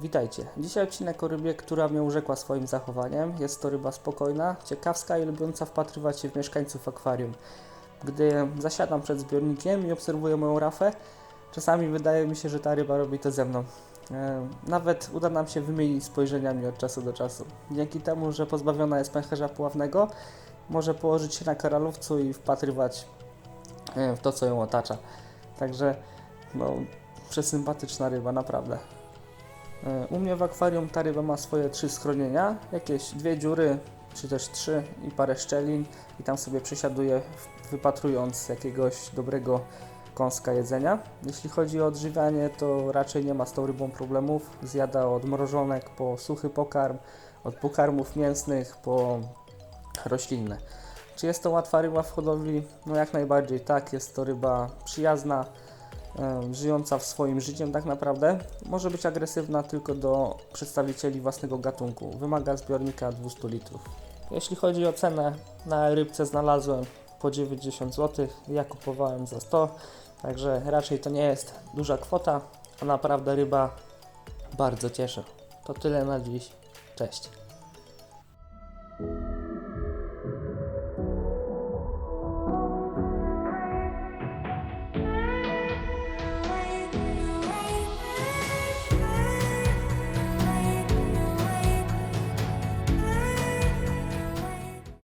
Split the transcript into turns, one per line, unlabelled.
Witajcie. Dzisiaj odcinek o rybie, która mnie urzekła swoim zachowaniem. Jest to ryba spokojna, ciekawska i lubiąca wpatrywać się w mieszkańców akwarium. Gdy zasiadam przed zbiornikiem i obserwuję moją rafę, czasami wydaje mi się, że ta ryba robi to ze mną. E, Nawet uda nam się wymienić spojrzeniami od czasu do czasu. Dzięki temu, że pozbawiona jest pęcherza pławnego, może położyć się na koralowcu i wpatrywać e, w to, co ją otacza. Także, no, przesympatyczna ryba, naprawdę. E, U mnie w akwarium ta ryba ma swoje trzy schronienia, jakieś dwie dziury, czy też trzy i parę szczelin i tam sobie przesiaduje wypatrując jakiegoś dobrego kąska jedzenia. Jeśli chodzi o odżywianie, to raczej nie ma z tą rybą problemów. Zjada od mrożonek po suchy pokarm, od pokarmów mięsnych po roślinne. Czy jest to łatwa ryba w hodowli? No jak najbardziej tak, jest to ryba przyjazna, żyjąca w swoim życiem tak naprawdę. Może być agresywna tylko do przedstawicieli własnego gatunku. Wymaga zbiornika 200 litrów. Jeśli chodzi o cenę, na rybce znalazłem po 90 zł, ja kupowałem za 100, także raczej to nie jest duża kwota, a naprawdę ryba bardzo cieszy. To tyle na dziś. Cześć.